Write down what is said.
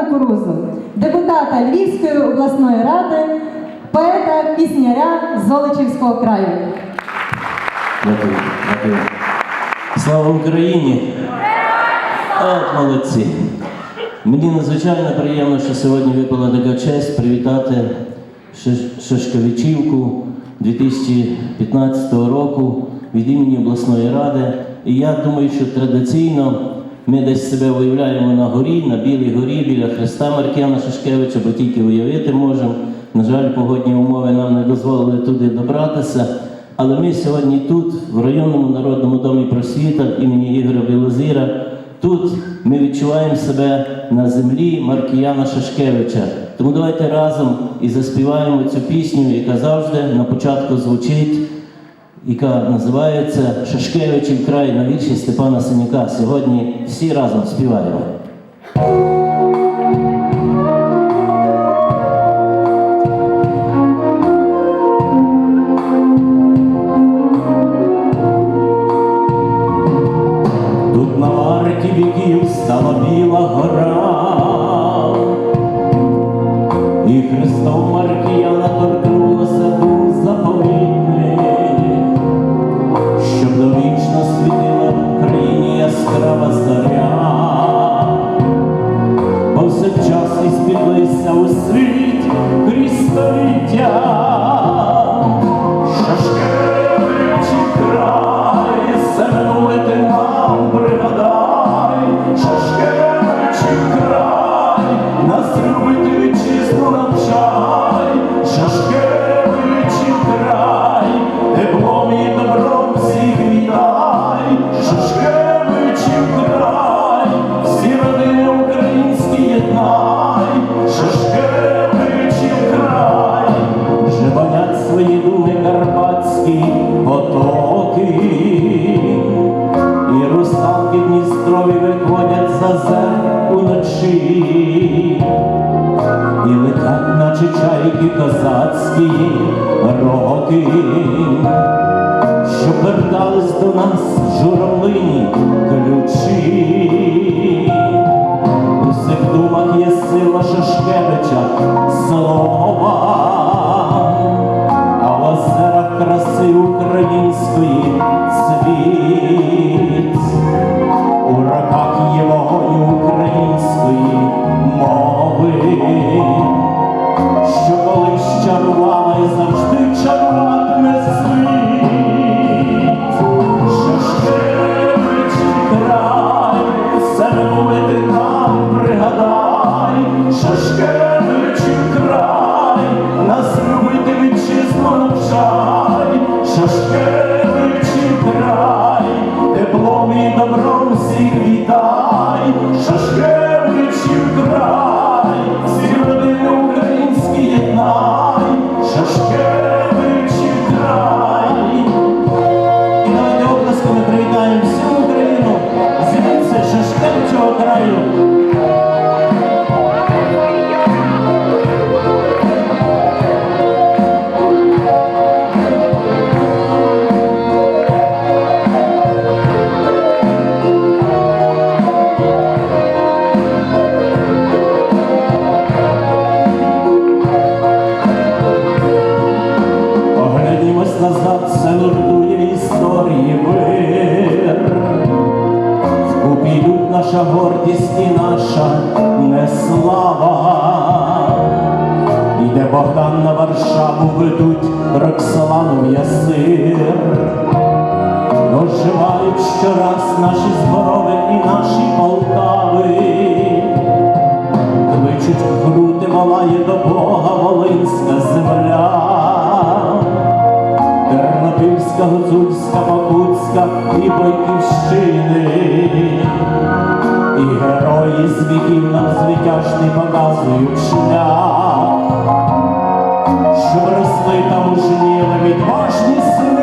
Кукурузу, депутата Львівської обласної ради, поета пісняря Золочівського краю. Дякую, дякую. Слава Україні! От молодці. Мені надзвичайно приємно, що сьогодні випала така честь привітати Шиш- Шишковичівку 2015 року від імені обласної ради. І я думаю, що традиційно ми десь себе виявляємо на горі, на Білій горі, біля Христа Маркіяна Шишкевича, бо тільки уявити можемо. На жаль, погодні умови нам не дозволили туди добратися. Але ми сьогодні тут, в районному народному домі просвіта імені Ігоря Білозіра, тут ми відчуваємо себе на землі Маркіяна Шашкевича. Тому давайте разом і заспіваємо цю пісню, яка завжди на початку звучить, яка називається Шашкевичів край на вірші Степана Синяка. Сьогодні всі разом співаємо. Тут на варті віків стала біла гора, 지 나. Виходять за уночі, і летять, наче чайки козацькі роки, щоб вертались до нас журавлині ключі. І що всіх Це нуртує історії вир. Вкупі йдуть наша гордість і наша неслава. Іде Богдан на Варшаву, ведуть Роксолану ясир. Оживають щораз наші зборови і наші Полтави. Тернопільська, Гуцульська, Покутська і Бойківщини. І герої з віків нам звитяжний показують шлях, щоб росли там у жніли відважні сини